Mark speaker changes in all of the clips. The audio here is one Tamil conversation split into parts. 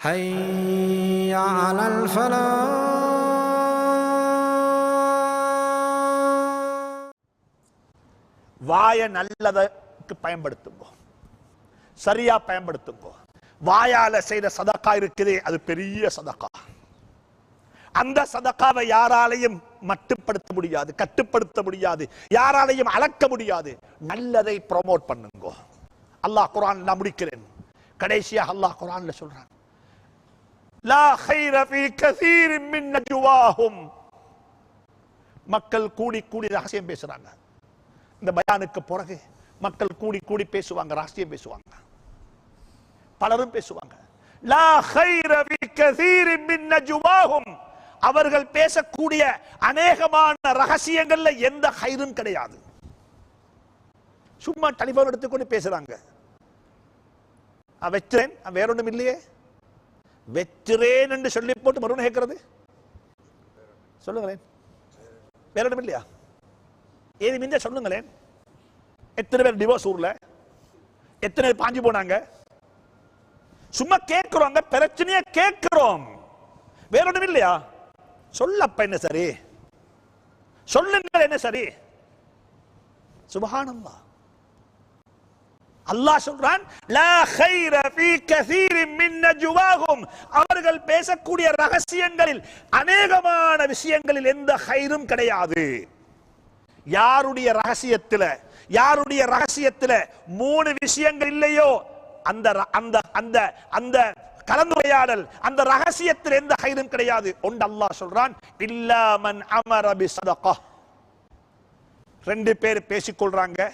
Speaker 1: حي على الفلاح
Speaker 2: வாய நல்லதற்கு பயன்படுத்துங்க சரியா பயன்படுத்துங்க வாயால செய்த சதக்கா இருக்குதே அது பெரிய சதக்கா அந்த சதக்காவை யாராலையும் மட்டுப்படுத்த முடியாது கட்டுப்படுத்த முடியாது யாராலையும் அளக்க முடியாது நல்லதை ப்ரோமோட் பண்ணுங்க அல்லாஹ் குர்ஆன் நான் முடிக்கிறேன் கடைசியா அல்லாஹ் குர்ஆன்ல சொல்றான் மக்கள் கூடி கூடி ரகசியம் பேசுறாங்க. இந்த பயானுக்கு பிறகு மக்கள் கூடி கூடி பேசுவாங்க ரகசியம் பேசுவாங்க. பலரும் பேசுவாங்க. அவர்கள் பேசக்கூடிய அநேகமான ரகசியங்கள்ல எந்த ஹைரும் கிடையாது. சும்மா டெலிபோன் எடுத்துக்கொண்டு பேசுறாங்க. வச்சுறேன் வேற ஒன்றும் இல்லையே. வெற்றிறேன் என்று சொல்லி போட்டு மறுபடியும் கேட்கறது? சொல்லுங்களேன். வேற இடம் இல்லையா? ஏது மிந்த சொல்லுங்களேன். எத்தனை பேர் டிவோர்ஸ் ஊர்ல? எத்தனை பேர் பாஞ்சு போனாங்க? சும்மா கேட்கிறோங்க பிரச்சனையே கேட்கிறோம். வேற ஒன்றும் இல்லையா? சொல்லப்ப என்ன சரி? சொல்லுங்கள் என்ன சரி? சுபஹானல்லாஹ் அல்லாஹ் சொல்றான் லா கைர ஃபீ கசீரின் மின் அவர்கள் பேசக்கூடிய ரகசியங்களில் அநேகமான விஷயங்களில் எந்த ஹைரும் கிடையாது. யாருடைய ரகசியத்துல யாருடைய ரகசியத்துல மூணு விஷயங்கள் இல்லையோ அந்த அந்த அந்த அந்த கலந்துரையாடல் அந்த ரகசியத்தில் எந்த ஹைரும் கிடையாது. ஒன்று அல்லாஹ் சொல்றான் இல்லாமன் அமரபி சதகா. ரெண்டு பேர் பேசிக்கொள்றாங்க.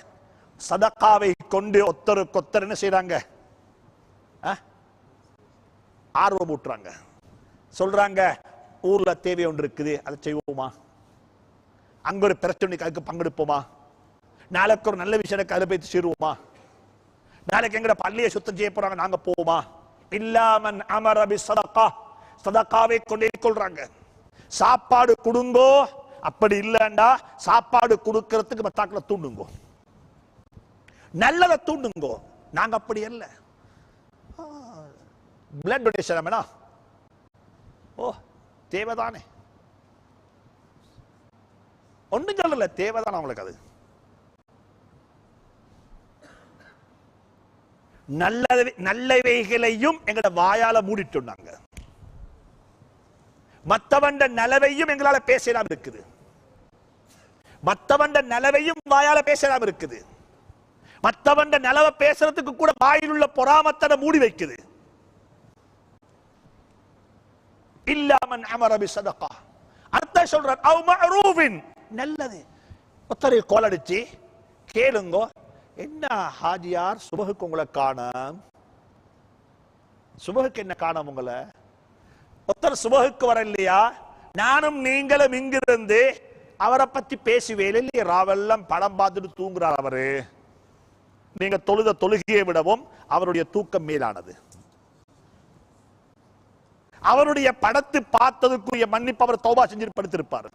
Speaker 2: சதக்காவை கொண்டு ஒத்தருக்கு ஒத்தர் என்ன செய்யறாங்க ஆர்வம் ஊட்டுறாங்க. சொல்றாங்க ஊர்ல தேவை ஒன்று இருக்குது அதை செய்வோமா? அங்க ஒரு பிரச்சனைக்கு அதுக்கு பங்கெடுப்போமா? நாளைக்கு ஒரு நல்ல விஷயம் அதை போய் சேருவோமா? நாளைக்கு எங்கட பள்ளியை சுத்தம் செய்ய போறாங்க நாங்க போவோமா? இல்லாமன் அமரபி சதக்கா சதக்காவை கொண்டே கொள்றாங்க. சாப்பாடு கொடுங்கோ. அப்படி இல்லைண்டா சாப்பாடு கொடுக்கறதுக்கு மத்தாக்களை தூண்டுங்கோ. நல்லதை தூண்டுங்கோ. நாங்க அப்படி அல்ல. பிளட் டொனேஷன் வேணா ஓ தேவைதானே. ஒண்ணும் சொல்லல தேவைதான் அவங்களுக்கு அது. நல்ல நல்லவைகளையும் எங்கட வாயால மூடிட்டுனாங்க மத்தவண்ட நலவையும் எங்களால பேசலாம் இருக்குது. மத்தவண்ட நலவையும் வாயால பேசலாம் இருக்குது. மற்றவன் நிலவ பேசுறதுக்கு கூட வாயிலுள்ள பொறாமத்தனை மூடி வைக்குது. இல்லாமன் அமரபி சதகா அர்த்தம் சொல்றான் அவ் மஅரூஃபின். நல்லது. ஒத்தரை கோலடிச்சு கேளுங்கோ என்ன ஹாஜியார் சுபகுக்கு உங்களை காணோம்? சுபகுக்கு என்ன காணோம் உங்களை? ஒத்தர் சுபகுக்கு வர இல்லையா நானும் நீங்களும் இங்கிருந்து அவரை பத்தி பேசுவேன். இல்லையா ராவெல்லாம் படம் பார்த்துட்டு தூங்குறார் அவரு. நீங்க தொழுத தொழுகையை விடவும் அவருடைய தூக்கம் மேலானது. அவருடைய படத்து பார்த்ததுக்குரிய மன்னிப்பு அவர் தௌபா செஞ்சு படுத்திருப்பார்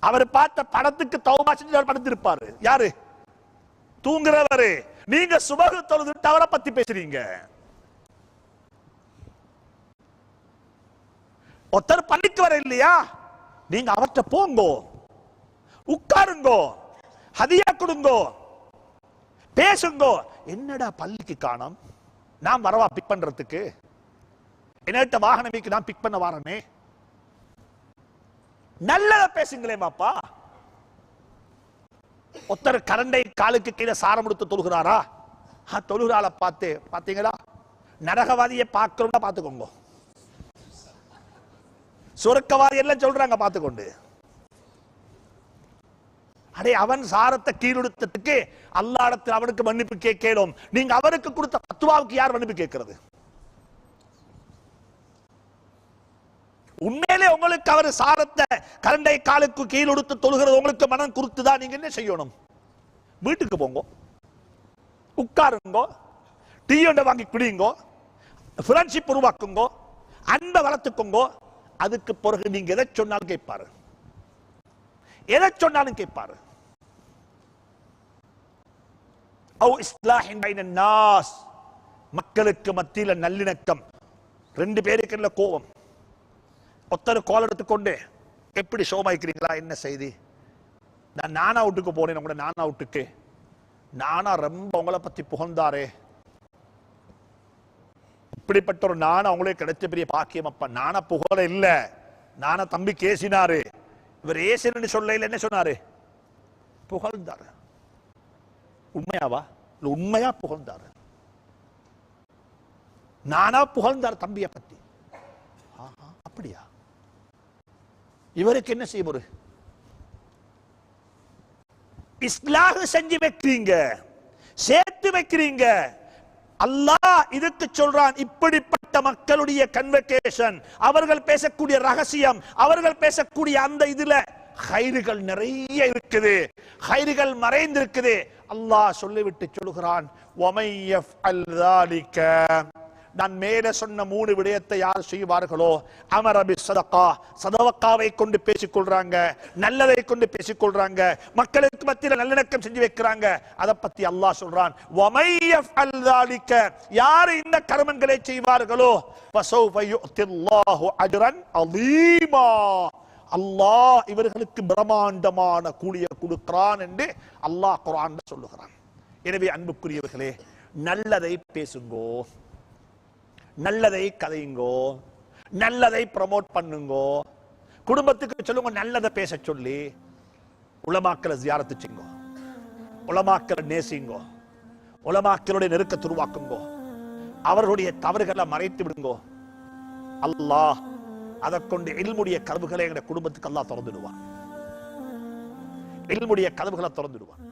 Speaker 2: அவர் பார்த்த படத்துக்கு தௌபா செஞ்சு அவர் படுத்திருப்பாரு. யாரு? தூங்குறவரு. நீங்க சுபகு தொழுதுட்டு அவரை பத்தி பேசுறீங்க. ஒருத்தர் பள்ளிக்கு வர இல்லையா? நீங்க அவர்கிட்ட போங்கோ. உட்காருங்கோ. ஹதியா கொடுங்கோ. பேசுங்கோ. என்னடா பள்ளிக்கு காணும்? நான் வரவா பிக் பண்றதுக்கு? என்னட்ட வாகனமிக்கு நான் பிக் பண்ண வாரனே நல்லத பேசுங்களே மாப்பா. ஒருத்தர் கரண்டை காலுக்கு கீழே சாரம் எடுத்து தொழுகிறாரா? ஆ, தொழுகிறாள பார்த்து பாத்தீங்களா நரகவாதியை பார்க்கிறோம்னா பார்த்துக்கோங்க. சுரக்கவாதி எல்லாம் சொல்றாங்க பார்த்துக்கொண்டு. அடே அவன் சாரத்தை கீழெடுத்ததுக்கு அல்லாடத்தில் அவனுக்கு மன்னிப்பு கேட்கலும் நீங்க அவருக்கு கொடுத்த பத்துவாவுக்கு யார் மன்னிப்பு கேட்கிறது? உண்மையிலே உங்களுக்கு அவர் சாரத்தை கரண்டை காலுக்கு கீழ் கொடுத்து தொழுகிறது உங்களுக்கு மனம் குறுத்துதான் நீங்க என்ன செய்யணும்? வீட்டுக்கு போங்க. உட்காருங்கோ. டீ ஒன்றை வாங்கி குடியுங்கோ ஃப்ரெண்ட்ஷிப் உருவாக்குங்கோ. அன்பை வளர்த்துக்கோங்கோ. அதுக்கு பிறகு நீங்க எதை சொன்னாலும் கேட்பாரு. எதை சொன்னாலும் கேட்பாரு. மக்களுக்கு மத்தியில நல்லிணக்கம். ரெண்டு பேருக்கு இல்ல கோபம். ஒத்தர் கோல் எடுத்துக்கொண்டு எப்படி சோமாய்க்கிறீங்களா? என்ன செய்தி? நான் நானா வீட்டுக்கு போனேன் உங்களோட நானா வீட்டுக்கு. நானா ரொம்ப உங்களை பத்தி புகழ்ந்தாரே. இப்படிப்பட்ட ஒரு நானா அவங்களே கிடைச்ச பெரிய பாக்கியம் அப்பா. நானா புகழ இல்ல. நானா தம்பி கேசினாரு. இவர் ஏசினு சொல்ல என்ன சொன்னாரு? புகழ்ந்தாரு. உண்மையாவா? இல்லை உண்மையா புகழ்ந்தாரு. நானா புகழ்ந்தார் தம்பியை பத்தி. ஆஹா, அப்படியா? இவருக்கு என்ன செய்ய ஒரு? இஸ்லாக செஞ்சு வைக்கிறீங்க. சேர்த்து வைக்கிறீங்க. அல்லாஹ் இதுக்கு சொல்றான் இப்படிப்பட்ட மக்களுடைய கன்வெகேஷன் அவர்கள் பேசக்கூடிய ரகசியம் அவர்கள் பேசக்கூடிய அந்த இதுல ஹைறுகள் நிறைய இருக்குது. ஹைறுகள் மறைந்திருக்குது. அல்லாஹ் சொல்லிவிட்டு சொல்கிறான் நான் மேல சொன்ன மூணு விடயத்தை யார் செய்வார்களோ அமரபி சதக்கா சதவக்காவை கொண்டு பேசிக்கொள்றாங்க நல்லதை கொண்டு பேசிக்கொள்றாங்க மக்களுக்கு மத்தியில் நல்லிணக்கம் செஞ்சு வைக்கிறாங்க. அதை பத்தி அல்லாஹ் சொல்றான் யார் இந்த கர்மங்களை செய்வார்களோ அஜரன் அலீமா. அல்லாஹ் இவர்களுக்கு பிரம்மாண்டமான கூலியை கொடுக்கிறான் என்று அல்லாஹ் குரான் சொல்லுகிறான். எனவே அன்புக்குரியவர்களே நல்லதை பேசுங்கோ. நல்லதை கதையுங்கோ. நல்லதை ப்ரமோட் பண்ணுங்கோ. குடும்பத்துக்கு சொல்லுங்க நல்லதை பேச சொல்லி உலமாக்களை ஜியாரத்து செய்யுங்கோ. உலமாக்களை நேசிங்கோ உலமாக்களுடைய நெருக்கத்தை உருவாக்குங்கோ. அவர்களுடைய தவறுகளை மறைத்து விடுங்கோ. அல்லாஹ் அதை கொண்டு இல்முடைய கதவுகளை எங்க குடும்பத்துக்கு எல்லாம் திறந்துடுவான். இல்முடைய கதவுகளை திறந்துடுவான்.